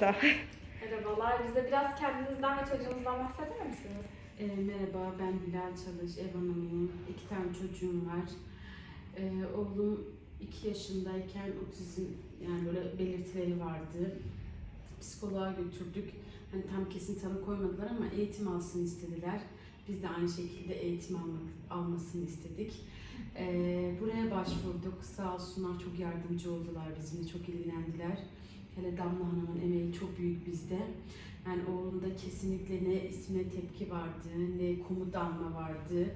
Merhabalar. Bize biraz kendinizden ve çocuğunuzdan bahseder misiniz? E, merhaba, ben Hilal Çalış, ev hanımıyım. İki tane çocuğum var. E, oğlum iki yaşındayken otizm, yani böyle belirtileri vardı. Psikoloğa götürdük. Hani tam kesin tanı koymadılar ama eğitim alsın istediler. Biz de aynı şekilde eğitim almak, almasını istedik. E, buraya başvurduk. Sağ olsunlar çok yardımcı oldular bizimle, çok ilgilendiler. Hele Damla Hanım'ın emeği çok büyük bizde. Yani oğlumda kesinlikle ne ismine tepki vardı, ne komut alma vardı.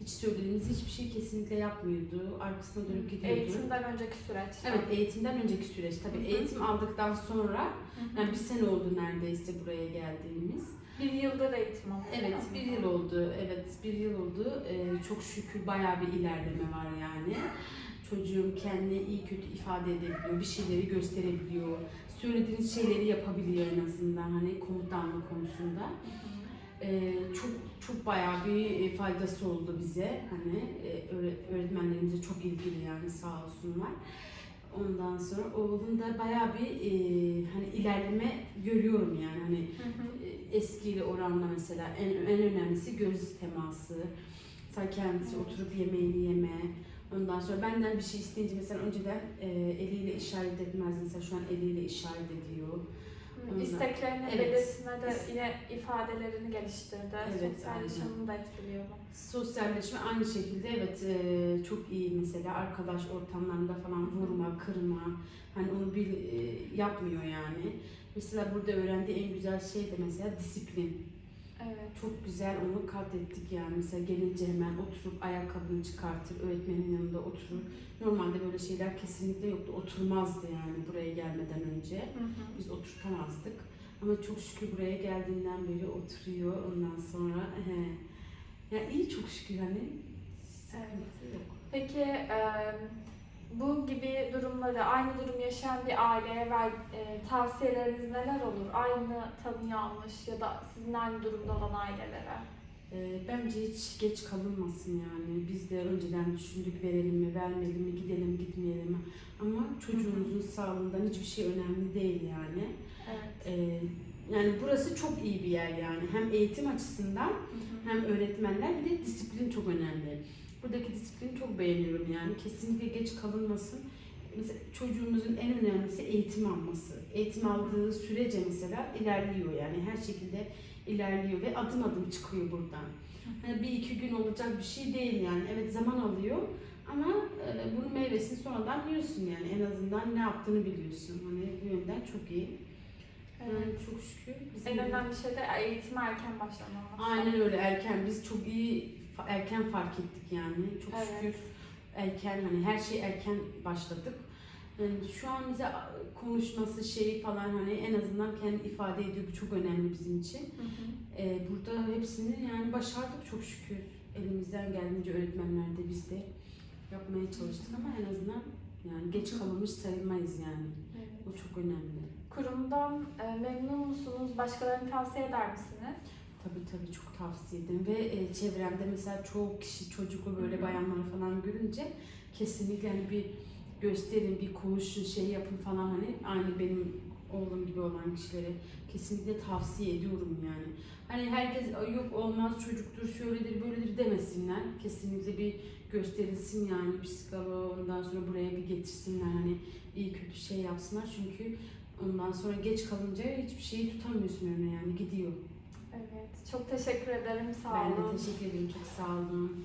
Hiç söylediğimiz hiçbir şey kesinlikle yapmıyordu. Arkasına dönüp gidiyordu. Eğitimden önceki süreç. Evet, eğitimden önceki süreç. Tabii eğitim aldıktan sonra, yani bir sene oldu neredeyse buraya geldiğimiz. Bir yıldır eğitim alıyor. Evet, bir yıl oldu. Evet, bir yıl oldu. Ee, çok şükür bayağı bir ilerleme var yani. Çocuğum kendini iyi kötü ifade edebiliyor, bir şeyleri gösterebiliyor, söylediğiniz şeyleri yapabiliyor en azından hani komutanlık konusunda. Ee, çok çok bayağı bir e, faydası oldu bize. Hani e, öğre- öğretmenlerimize çok ilgili yani sağ olsunlar. Ondan sonra oğlum da bayağı bir e, hani ilerleme görüyorum yani hani Hı hı. e, eskiyle oranla mesela en, en önemlisi göz teması. Mesela kendisi oturup yemeğini yeme. Ondan sonra benden bir şey isteyince mesela önceden e, eliyle işaret etmezdi. Mesela şu an eliyle işaret ediyor. Ondan- İsteklerini Evet. belirtme de İs- yine ifadelerini geliştirdi. Evet, Sosyal aynen. yaşamını da etkiliyor. bu. Sosyalleşme aynı şekilde evet e, çok iyi mesela arkadaş ortamlarında falan vurma, kırma hani onu bir e, yapmıyor yani. Mesela burada öğrendiği en güzel şey de mesela disiplin. Evet. Çok güzel onu kat ettik yani. Mesela gelince hemen oturup ayakkabını çıkartır, öğretmenin yanında oturur. Normalde böyle şeyler kesinlikle yoktu. Oturmazdı yani buraya gelmeden önce. Hı hı. Biz oturtamazdık. Ama çok şükür buraya geldiğinden beri oturuyor. Ondan sonra he. Ya iyi çok şükür hani. Sıkıntı yok. Peki e, bu gibi durumları, aynı durum yaşayan bir aileye ver, e, tavsiyeleriniz neler olur? Aynı tanıyı almış ya da sizin aynı durumda olan ailelere. Ee, bence hiç geç kalınmasın yani. Biz de önceden düşündük verelim mi, vermeyelim mi, gidelim, gitmeyelim mi? Ama çocuğumuzun sağlığından hiçbir şey önemli değil yani. Evet. Ee, yani burası çok iyi bir yer yani. Hem eğitim açısından Hı hı. hem öğretmenler bir de disiplin çok önemli. Buradaki disiplini çok beğeniyorum yani. Kesinlikle geç kalınmasın. Mesela çocuğumuzun en önemlisi eğitim alması. Eğitim aldığı sürece mesela ilerliyor yani her şekilde ilerliyor ve adım adım çıkıyor buradan. Hani bir iki gün olacak bir şey değil yani. Evet zaman alıyor ama e, bunun meyvesini sonradan yiyorsun yani. En azından ne yaptığını biliyorsun. Hani bu yönden çok iyi. Yani Evet. çok şükür. bizim En önemli şey de eğitime erken başlamaması. Aynen öyle erken. Biz çok iyi erken fark ettik yani. Çok Evet. şükür erken hani her şey erken başladık. Yani şu an bize konuşması şeyi falan hani en azından kendi ifade ediyor. Bu çok önemli bizim için. Hı hı. Ee, burada hepsini yani başardık çok şükür. Elimizden geldiğince öğretmenler de biz de yapmaya çalıştık ama en azından yani geç kalınmış sayılmayız yani. Evet. O çok önemli. Kurumdan e, memnun musunuz? Başkalarını tavsiye eder misiniz? Tabii tabii çok tavsiye ederim ve e, çevremde mesela çoğu kişi çocuklu böyle bayanlar falan görünce kesinlikle hani bir gösterin, bir konuşun, şey yapın falan hani aynı benim oğlum gibi olan kişilere kesinlikle tavsiye ediyorum yani. Hani herkes "Ay yok olmaz çocuktur, şöyledir, böyledir demesinler. Kesinlikle bir gösterilsin yani psikoloğu ondan sonra buraya bir getirsinler hani iyi kötü şey yapsınlar çünkü ondan sonra geç kalınca hiçbir şeyi tutamıyorsun önüne yani gidiyor. Evet. Çok teşekkür ederim. Sağ Ben olun. de teşekkür ederim. Çok sağ olun.